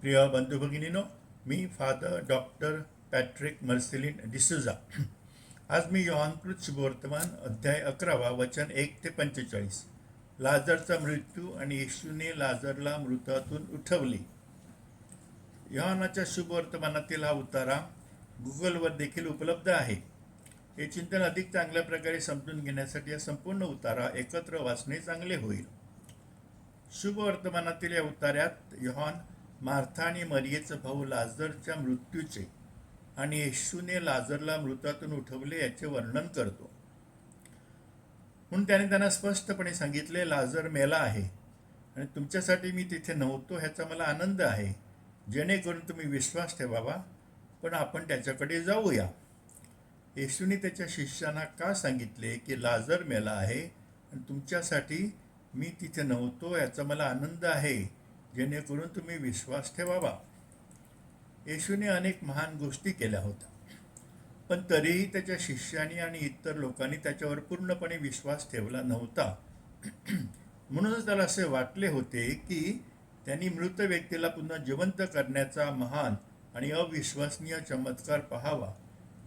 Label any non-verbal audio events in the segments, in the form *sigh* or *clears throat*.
प्रिय बंधू भगिनीनो मी father doctor Patrick Marcelin D'Souza आज मी योहानकृत शुभवर्तमान अध्याय अकरावा वचन एक ते पंचेचाळीस. लाजरचा मृत्यू आणि येशूने लाजरला मृतातून उठवले. योहानाच्या शुभवर्तमानातील हा उतारा गुगलवर देखील उपलब्ध आहे. हे चिंतन अधिक चांगल्या प्रकारे समजून घेण्यासाठी हा संपूर्ण उतारा एकत्र वाचणे चांगले होईल. शुभ वर्तमानातील या उतार्यात योहान मार्था आणि मरियेचा भाऊ लाजरच्या मृत्यूचे आणि येशूने लाजरला मृतातून उठवले याचे वर्णन करतो. म्हणून त्याने त्यांना स्पष्टपणे सांगितले लाजर मेला आहे आणि तुमच्यासाठी मी तिथे नव्हतो ह्याचा मला आनंद आहे. जेणेकरून तुम्ही विश्वास ठेवावा पण आपण त्याच्याकडे जाऊया. येशूने त्याच्या शिष्यांना का सांगितले की लाजर मेला आहे आणि तुमच्यासाठी मी तिथे नव्हतो याचा मला आनंद आहे. जेणेकरून तुम्ही विश्वास ठेवावा. येशूने अनेक महान गोष्टी केल्या होत्या. पण तरीही त्याच्या शिष्यांनी आणि इतर लोकांनी त्याच्यावर पूर्णपणे विश्वास ठेवला नव्हता. *clears throat* म्हणूनच त्याला असे वाटले होते की त्यांनी मृत व्यक्तीला पुन्हा जिवंत करण्याचा महान आणि अविश्वसनीय चमत्कार पाहावा.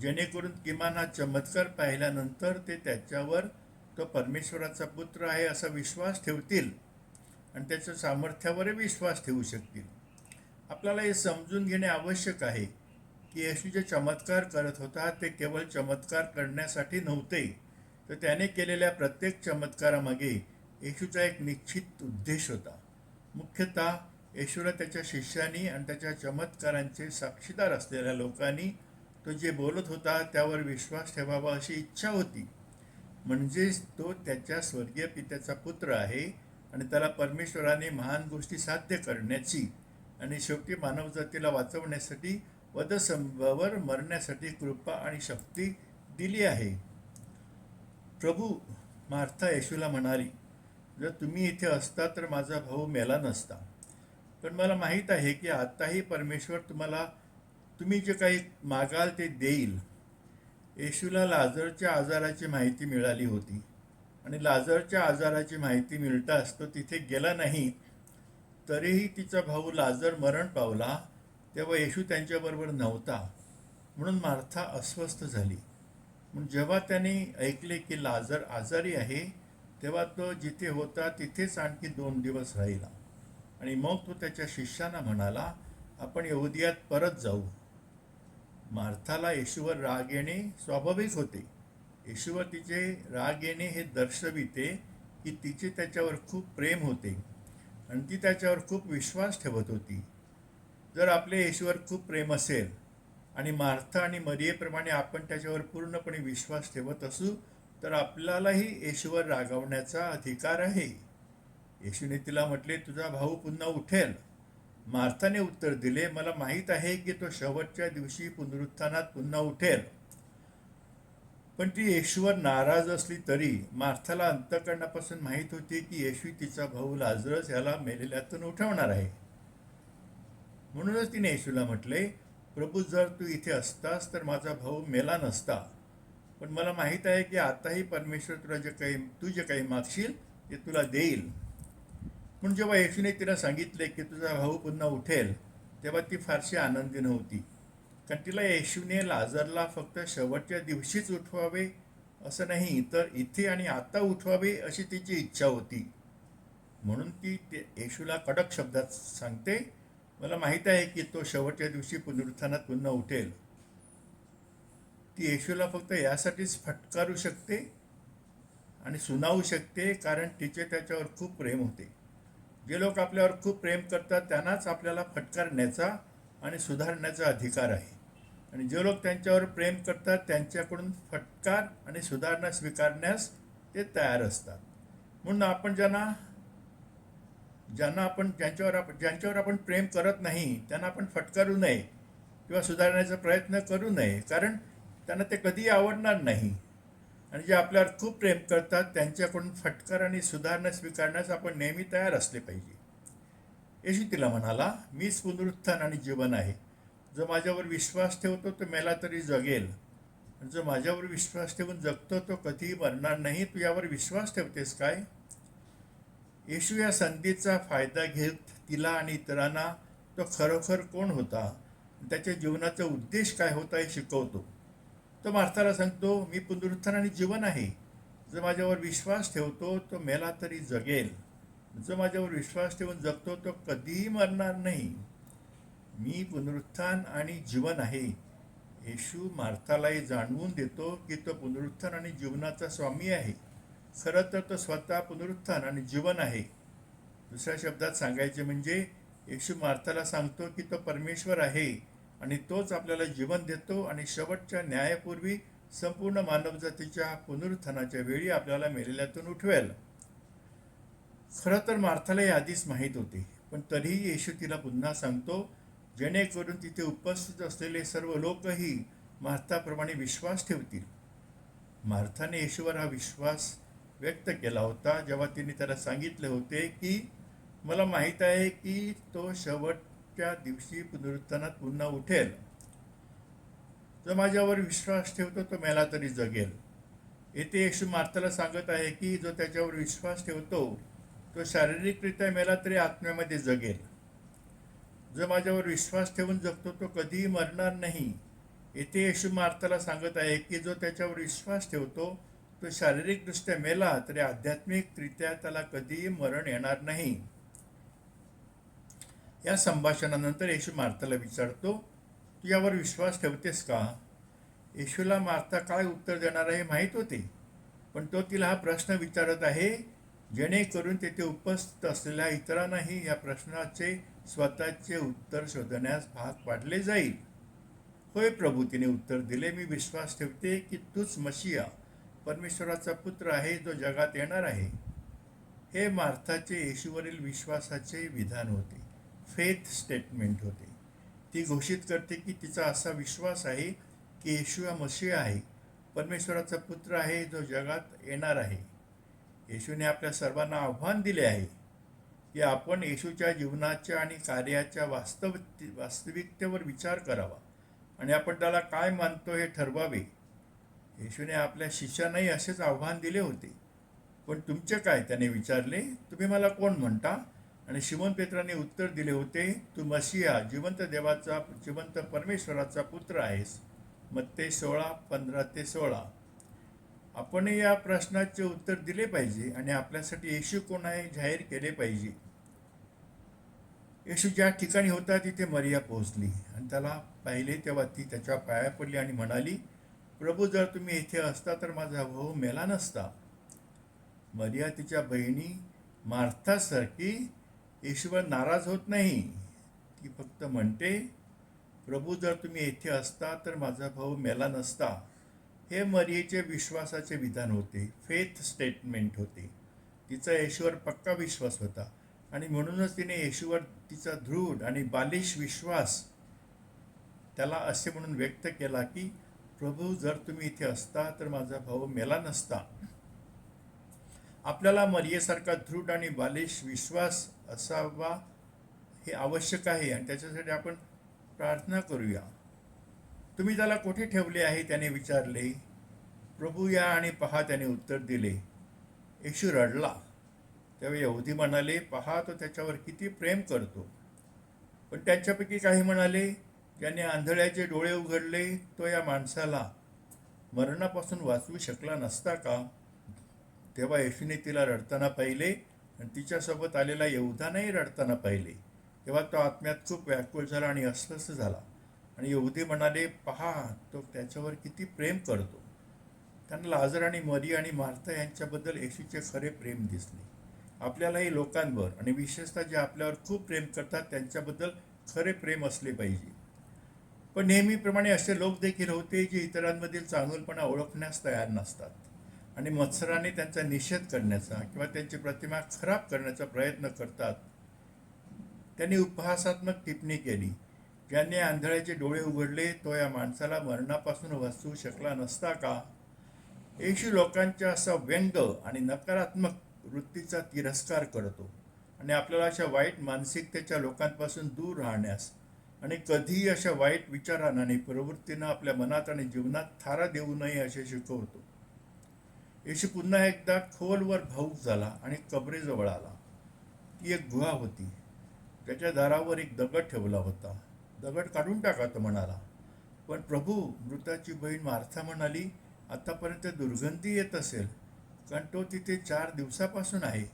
जेणेकरून किमान हा चमत्कार पाहिल्यानंतर ते त्याच्यावर तो परमेश्वराचा पुत्र आहे असा विश्वास ठेवतील. आणि त्याच्या सामर्थ्यावरही विश्वास ठेवू शकतील. आपल्याला हे समजून घेणे आवश्यक आहे की येशू जे चमत्कार करत होता ते केवळ चमत्कार करण्यासाठी नव्हते तर त्याने केलेल्या प्रत्येक चमत्कारामागे येशूचा एक निश्चित उद्देश होता. मुख्यतः येशूला त्याच्या शिष्यांनी आणि त्याच्या चमत्कारांचे साक्षीदार असलेल्या लोकांनी तो जे बोलत होता त्यावर विश्वास ठेवावा अशी इच्छा होती. म्हणजेच तो त्याच्या स्वर्गीय पित्याचा पुत्र आहे आणि त्याला परमेश्वराने महान गोष्टी साध्य करण्याची आणि शेवटी मानवजातीला वाचवण्यासाठी वधसंभावर मरण्यासाठी कृपा आणि शक्ती दिली आहे. प्रभू मार्था येशूला म्हणाली जर तुम्ही इथे असता तर माझा भाऊ मेला नसता. पण मला माहीत आहे की आत्ताही परमेश्वर तुम्हाला तुम्ही जे काही मागाल ते देईल. येशूला लाजरच्या आजाराची माहिती मिळाली होती. आणि लाजरच्या आजाराची माहिती मिळताच तो तिथे गेला नाही तरीही तिचा भाऊ लाजर मरण पावला तेव्हा येशू त्यांच्याबरोबर नव्हता. म्हणून मार्था अस्वस्थ झाली. म्हणून जेव्हा त्यांनी ऐकले की लाजर आजारी आहे तेव्हा तो जिथे होता तिथेच आणखी दोन दिवस राहिला. आणि मग तो त्याच्या शिष्यांना म्हणाला आपण यहुदियात परत जाऊ. मार्थाला येशूवर राग येणे स्वाभाविक होते. येशूवर तिचे राग येणे हे दर्शविते की तिचे त्याच्यावर खूप प्रेम होते आणि ती त्याच्यावर खूप विश्वास ठेवत होती. जर आपले येशूवर खूप प्रेम असेल आणि मार्था आणि मरियेप्रमाणे आपण त्याच्यावर पूर्णपणे विश्वास ठेवत असू तर आपल्यालाही येशूवर रागावण्याचा अधिकार आहे. येशूने तिला म्हटले तुझा भाऊ पुन्हा उठेल. मार्थाने उत्तर दिले मला माहीत आहे की तो शेवटच्या दिवशी पुनरुत्थानात पुन्हा उठेल. पण ती येशूवर नाराज असली तरी मार्थाला अंतकरणापासून माहीत होती की येशू तिचा भाऊ लाजरस याला मेलेल्यातून उठवणार आहे. म्हणूनच तिने येशूला म्हटले प्रभू जर तू इथे असतास तर माझा भाऊ मेला नसता. पण मला माहीत आहे की आताही परमेश्वर तुला जे काही तू जे काही मागशील ते तुला देईल. म्हणून जेव्हा येशूने तिला सांगितले की तुझा भाऊ पुन्हा उठेल तेव्हा ती फारशी आनंदी नव्हती. कारण तिला येशूने लाजरला फक्त शेवटच्या दिवशीच उठवावे असं नाही तर इथे आणि आता उठवावे अशी तिची इच्छा होती. म्हणून ती ते येशूला कडक शब्दात सांगते मला माहीत आहे की तो शेवटच्या दिवशी पुनरुत्थानात पुन्हा उठेल. ती येशूला फक्त यासाठीच फटकारू शकते आणि सुनावू शकते कारण तिचे त्याच्यावर खूप प्रेम होते. जे लोक आपल्यावर खूप प्रेम करतात त्यांनाच आपल्याला फटकारण्याचा आणि सुधारण्याचा अधिकार आहे. आणि जे लोक त्यांच्यावर प्रेम करतात त्यांच्याकडून फटकार आणि सुधारणा स्वीकारण्यास ते तयार असतात. म्हणून आपण ज्यांना ज्यांना आपण ज्यांच्यावर आपण ज्यांच्यावर आपण प्रेम करत नाही त्यांना आपण फटकारू नये किंवा सुधारण्याचा प्रयत्न करू नये कारण त्यांना ते कधीही आवडणार नाही. आणि जे आपल्यावर खूप प्रेम करतात त्यांच्याकडून फटकार आणि सुधारणा स्वीकारण्यास आपण नेहमी तयार असले पाहिजे. येशू तिला म्हणाला मीच पुनरुत्थान आणि जीवन आहे. जो माझ्यावर विश्वास ठेवतो तो मेला तरी जगेल. जो माझ्यावर विश्वास ठेवून जगतो तो कधीही मरणार नाही. तू यावर विश्वास ठेवतेस काय? येशू या संधीचा फायदा घेत तिला आणि इतरांना तो खरोखर कोण होता? त्याच्या जीवनाचा उद्देश काय होता हे शिकवतो. तो मार्थाला सांगतो मी पुनरुत्थान आणि जीवन आहे. जो माझ्यावर विश्वास ठेवतो तो मेला तरी जगेल. जो माझ्यावर विश्वास ठेवून जगतो तो कधीही मरणार नाही. मी पुनरुत्थान आणि जीवन आहे. येशू मार्थालाही जाणवून देतो की तो पुनरुत्थान आणि जीवनाचा स्वामी आहे. खरं तर तो स्वतः पुनरुत्थान आणि जीवन आहे. दुसऱ्या शब्दात सांगायचे म्हणजे येशू मार्थाला सांगतो की तो परमेश्वर आहे आणि तोच आपल्याला जीवन देतो आणि शेवटच्या न्यायापूर्वी संपूर्ण मानवजातीच्या पुनरुत्थानाच्या वेळी आपल्याला मेलेल्यातून उठवेल. खरं तर मार्थाला हे आधीच माहीत होते पण तरीही येशू तिला पुन्हा सांगतो जेणेकरून तिथे उपस्थित असलेले सर्व लोकही मार्थाप्रमाणे विश्वास ठेवतील. मार्थाने येशूवर हा विश्वास व्यक्त केला होता जेव्हा तिने त्याला सांगितले होते की मला माहीत आहे की तो शेवटच्या दिवशी पुनरुत्थानात पुन्हा उठेल. जो माझ्यावर विश्वास ठेवतो तो मेला तरी जगेल. येथे येशू मार्थाला सांगत आहे की जो त्याच्यावर विश्वास ठेवतो तो शारीरिकरित्या मेला तरी आत्म्यामध्ये जगेल. जो माझ्यावर विश्वास ठेवून जगतो तो कधीही मरणार नाही. येथे येशू मार्ताला सांगत आहे की जो त्याच्यावर विश्वास ठेवतो तो शारीरिकदृष्ट्या मेला तरी आध्यात्मिकरित्या त्याला कधीही मरण येणार नाही. या संभाषणानंतर येशू मार्ताला विचारतो तू यावर विश्वास ठेवतेस का? येशूला मार्ता काय उत्तर देणार आहे माहीत होते. पण तो तिला हा प्रश्न विचारत आहे जेणेकरून तेथे उपस्थित असलेल्या इतरांनाही या प्रश्नाचे स्वतःचे उत्तर शोधण्यास भाग पाडले जाईल. होय प्रभू तिने उत्तर दिले. मी विश्वास ठेवते की तूच मशिया परमेश्वराचा पुत्र आहे जो जगात येणार आहे. हे मार्थाचे येशूवरील विश्वासाचे विधान होते. फेथ स्टेटमेंट होते. ती घोषित करते की तिचा असा विश्वास आहे की येशू हा मशिया आहे परमेश्वराचा पुत्र आहे जो जगात येणार आहे. येशूने आपल्या सर्वांना आव्हान दिले आहे. की आपण येशूच्या जीवनाच्या आणि कार्याच्या वास्तव वास्तविकतेवर विचार करावा. आणि आपण त्याला काय मानतो हे ठरवावे. येशूने आपल्या शिष्यांनाही असेच आव्हान दिले होते. पण तुमचे काय? त्याने विचारले तुम्ही मला कोण म्हणता? आणि शिमोन पेत्राने उत्तर दिले होते तू मसिया जिवंत देवाचा जिवंत परमेश्वराचा पुत्र आहेस. मग ते सोळा पंधरा ते सोळा. आपण या प्रश्नाचे उत्तर दिले पाहिजे आणि आपल्यासाठी येशू कोण आहे जाहीर केले पाहिजे. येशू ज्या ठिकाणी होता तिथे मरिया पोहोचली. आणि त्याला पाहिले तेव्हा ती त्याच्या पाया पडली आणि म्हणाली प्रभू जर तुम्ही येथे असता तर माझा भाऊ मेला नसता. मरिया तिच्या बहिणी मार्थासारखी येशूवर नाराज होत नाही. ती फक्त म्हणते प्रभू जर तुम्ही येथे असता तर माझा भाऊ मेला नसता. हे मरियेचे विश्वासाचे विधान होते फेथ स्टेटमेंट होते. तिचा येशूवर पक्का विश्वास होता. आणि म्हणूनच तिने येशूवर तिचा दृढ आणि बालिश विश्वास त्याला असे म्हणून व्यक्त केला की प्रभू जर तुम्ही इथे असता तर माझा भाऊ मेला नसता. आपल्याला मरियेसारखा दृढ आणि बालिश विश्वास असावा हे आवश्यक आहे आणि त्याच्यासाठी आपण प्रार्थना करूया. तुम्ही त्याला कोठे ठेवले आहे? त्याने विचारले. प्रभू या आणि पहा त्याने उत्तर दिले. येशू रडला. तेव्हा यहुदी म्हणाले पहा तो त्याच्यावर किती प्रेम करतो. पण त्यांच्यापैकी काही म्हणाले ज्याने आंधळ्याचे डोळे उघडले तो या माणसाला मरणापासून वाचवू शकला नसता का? तेव्हा येशूने तिला रडताना पाहिले आणि तिच्यासोबत आलेला यहुदानाही रडताना पाहिले. तेव्हा तो आत्म्यात खूप व्याकुळ झाला आणि अस्वस्थ झाला. आणि यहुदी म्हणाले पहा तो त्याच्यावर किती प्रेम करतो. त्यांना लाजर आणि मरी आणि मार्था यांच्याबद्दल येशूचे खरे प्रेम दिसले. आपल्यालाही लोकांवर आणि विशेषतः जे आपल्यावर खूप प्रेम करतात त्यांच्याबद्दल खरे प्रेम असले पाहिजे. पण नेहमीप्रमाणे असे लोक देखील होते जे इतरांमधील चांगलपणा ओळखण्यास तयार नसतात आणि मत्सराने त्यांचा निषेध करण्याचा किंवा त्यांची प्रतिमा खराब करण्याचा प्रयत्न करतात. त्यांनी उपहासात्मक टिप्पणी केली ज्याने आंधळ्याचे डोळे उघडले तो या माणसाला मरणापासून वाचवू शकला नसता का? येशू लोकांच्या असा व्यंग आणि नकारात्मक वृत्तीचा तिरस्कार करतो आणि आपल्याला अशा वाईट मानसिकतेच्या लोकांपासून दूर राहण्यास आणि कधीही अशा वाईट विचारांना आणि प्रवृत्तीनं आपल्या मनात आणि जीवनात थारा देऊ नये असे शिकवतो. येशू पुन्हा एकदा खोलवर भाऊक झाला आणि कबरेजवळ आला. ती एक गुहा होती. त्याच्या दारावर एक दगड ठेवला होता. दगड काढून टाका तो म्हणाला. पण प्रभू मृताची बहीण मार्था म्हणाली आतापर्यंत दुर्गंधी येत असेल. कारण तो तिथे चार दिवसापासून आहे.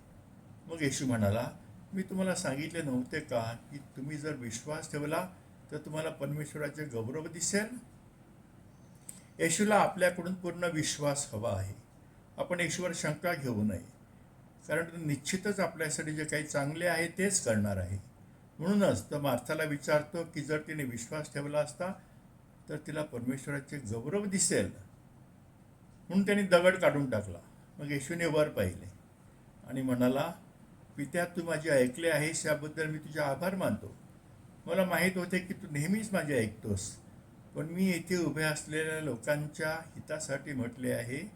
मग येशू म्हणाला मी तुम्हाला सांगितले नव्हते का की तुम्ही जर विश्वास ठेवला तर तुम्हाला परमेश्वराचे गौरव दिसेल? येशूला आपल्याकडून पूर्ण विश्वास हवा आहे. आपण येशूवर शंका घेऊ नये. कारण तो निश्चितच आपल्यासाठी जे काही चांगले आहे तेच करणार आहे. म्हणूनच तो मार्थाला विचारतो की जर तिने विश्वास ठेवला असता तर तिला परमेश्वराचे गौरव दिसेल. म्हणून त्यांनी दगड काढून टाकला. मग येशूने वर पाहिले. आणि म्हणाला पित्या तू माझे ऐकले आहेस याबद्दल मी तुझे आभार मानतो. मला माहीत होते की तू नेहमीच माझे ऐकतोस. पण मी येथे उभे असलेल्या लोकांच्या हितासाठी म्हटले आहे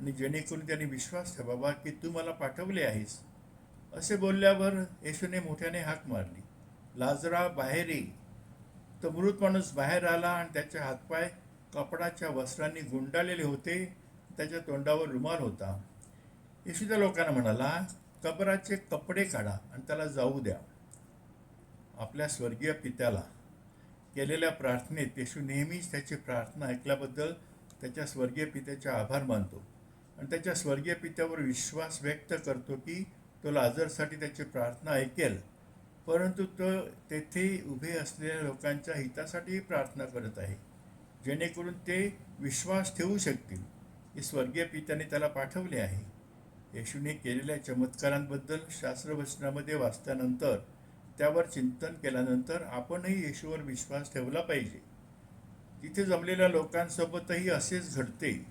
आणि जेणेकरून त्यांनी विश्वास ठेवावा की तू मला पाठवले आहेस. असे बोलल्यावर येशूने मोठ्याने हाक मारली. लाजरा बाहेर ये. तो मृत माणूस बाहेर आला आणि त्याचे हातपाय कपडाच्या वस्त्रांनी गुंडाळलेले होते. त्याच्या तोंडावर रुमाल होता. येशू लोकांना म्हणाला कबराचे कपडे काढा आणि त्याला जाऊ द्या. आपल्या स्वर्गीय पित्याला. केलेल्या प्रार्थनेत येशू नेहमीच त्याची प्रार्थना ऐकल्याबद्दल त्याच्या स्वर्गीय पित्याचे आभार मानतो. आणि त्याच्या स्वर्गीय पित्यावर विश्वास व्यक्त करतो की तो लाजरसाठी त्याची प्रार्थना ऐकेल. परंतु तो तेथे उभे असलेल्या लोकांच्या हितासाठीही प्रार्थना करत आहे. जेणेकरून ते विश्वास ठेवू शकतील. की स्वर्गीय पित्याने त्याला पाठवले आहे. येशूने केलेल्या चमत्कारांबद्दल शास्त्रवचनामध्ये वाचल्यानंतर त्यावर चिंतन केल्यानंतर आपणही येशूवर विश्वास ठेवला पाहिजे. तिथे जमलेल्या लोकांसोबतही असेच घडते.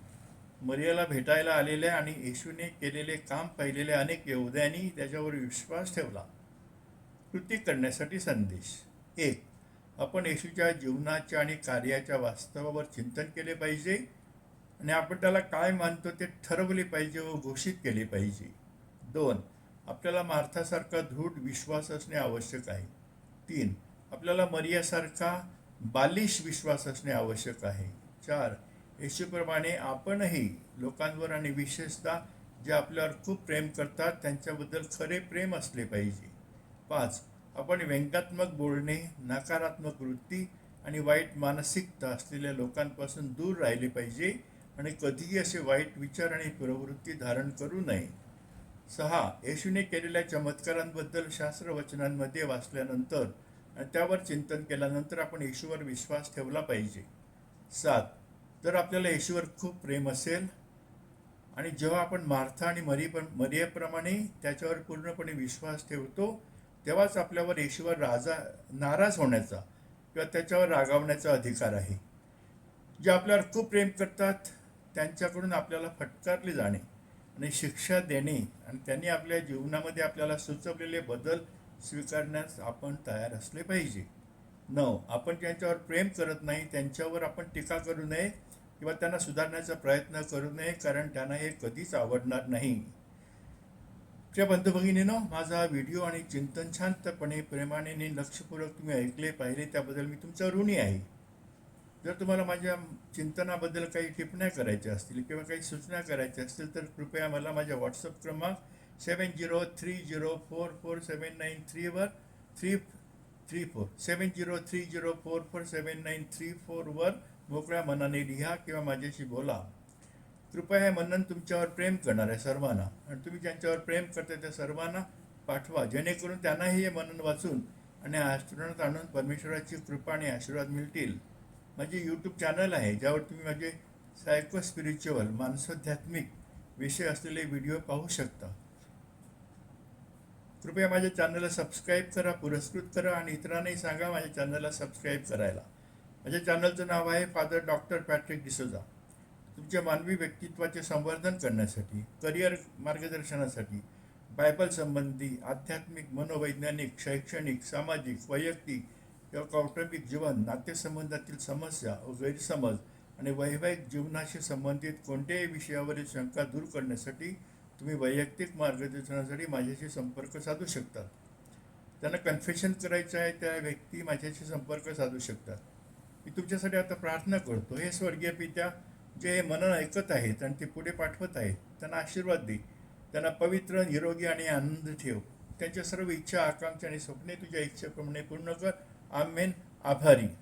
मरियाला भेटायला आलेल्या आणि येशूने केलेले काम पाहिलेल्या अनेक यहुद्यांनी त्याच्यावर विश्वास ठेवला. कृती करण्यासाठी संदेश. एक आपण येशूच्या जीवनाच्या आणि कार्याच्या वास्तवावर चिंतन केले पाहिजे. आणि आपण त्याला काय मानतो ते ठरवले पाहिजे व घोषित केले पाहिजे. दोन आपल्याला मार्थासारखा दृढ विश्वास असणे आवश्यक आहे. तीन आपल्याला मर्यासारखा बालिश विश्वास असणे आवश्यक आहे. चार येशूप्रमाणे आपणही लोकांवर आणि विशेषतः जे आपल्यावर खूप प्रेम करतात त्यांच्याबद्दल खरे प्रेम असले पाहिजे. पाच आपण व्यंगात्मक बोलणे नकारात्मक वृत्ती आणि वाईट मानसिकता असलेल्या लोकांपासून दूर राहिले पाहिजे. आणि कधीही असे वाईट विचार आणि प्रवृत्ती धारण करू नये. सहा येशूने केलेल्या चमत्कारांबद्दल शास्त्रवचनांमध्ये वाचल्यानंतर आणि त्यावर चिंतन केल्यानंतर आपण येशूवर विश्वास ठेवला पाहिजे. सात जर आपल्याला येशूवर खूप प्रेम असेल आणि जेव्हा आपण मार्था आणि मरी पण मरियाप्रमाणे त्याच्यावर पूर्णपणे विश्वास ठेवतो तेव्हाच आपल्यावर येशूवर राजा नाराज होण्याचा किंवा त्याच्यावर रागावण्याचा अधिकार आहे. जे आपल्यावर खूप प्रेम करतात त्यांच्याकडून आपल्याला फटकारले जाणे आणि शिक्षा देणे आणि त्यांनी आपल्या जीवनामध्ये आपल्याला सुचवलेले बदल स्वीकारण्यास आपण तयार असले पाहिजे. नऊ आपण ज्यांच्यावर प्रेम करत नाही त्यांच्यावर आपण टीका करू नये किंवा त्यांना सुधारण्याचा प्रयत्न करू नये कारण त्यांना हे कधीच आवडणार नाही. प्रिय बंधू भगिनीनो माझा व्हिडिओ आणि चिंतन शांतपणे प्रेमाने आणि लक्षपूर्वक तुम्ही ऐकले पाहिले त्याबद्दल मी तुमचा ऋणी आहे. जर तुम्हाला माझ्या चिंतनाबद्दल काही टिप्पण्या करायच्या असतील किंवा काही सूचना करायच्या असतील तर कृपया मला माझ्या व्हॉट्सअप क्रमांक seven zero three zero four four seven nine थ्रीवर three three four seven zero three zero four four seven nine three फोरवर मोकळ्या मनाने लिहा किंवा माझ्याशी बोला. कृपया हे मनन तुमच्यावर प्रेम करणाऱ्या सर्वांना. आणि तुम्ही ज्यांच्यावर प्रेम करता त्या सर्वांना पाठवा. जेणेकरून त्यांनाही हे मनन वाचून आणि आश्रणात आणून परमेश्वराची कृपा आणि आशीर्वाद मिळतील. माझे यूट्यूब चॅनल आहे ज्यावर तुम्ही माझे सायको स्पिरिच्युअल मानसोध्यात्मिक विषय असलेले व्हिडिओ पाहू शकता. कृपया माझ्या चॅनलला सबस्क्राईब करा पुरस्कृत करा आणि इतरांनाही सांगा माझ्या चॅनलला सबस्क्राईब करायला. माझ्या चॅनलचं नाव आहे फादर डॉक्टर पॅट्रिक डिसोजा तुमच्या मानवी व्यक्तित्वाचे संवर्धन करण्यासाठी करिअर मार्गदर्शनासाठी बायबल संबंधी आध्यात्मिक मनोवैज्ञानिक शैक्षणिक सामाजिक वैयक्तिक किंवा कौटुंबिक जीवन नातेसंबंधातील समस्या व गैरसमज आणि वैवाहिक जीवनाशी संबंधित कोणत्याही विषयावरील शंका दूर करण्यासाठी तुम्ही वैयक्तिक मार्गदर्शनासाठी माझ्याशी संपर्क साधू शकतात त्यांना कन्फेशन करायचं आहे त्या व्यक्ती माझ्याशी संपर्क साधू शकतात. मी तुमच्यासाठी आता प्रार्थना करतो. हे स्वर्गीय पित्या जे हे मनन ऐकत आहेत आणि ते पुढे पाठवत आहेत त्यांना आशीर्वाद दे. त्यांना पवित्र निरोगी आणि आनंद ठेव. त्यांच्या सर्व इच्छा आकांक्षा आणि स्वप्ने तुझ्या इच्छेप्रमाणे पूर्ण कर. आमेन आभारी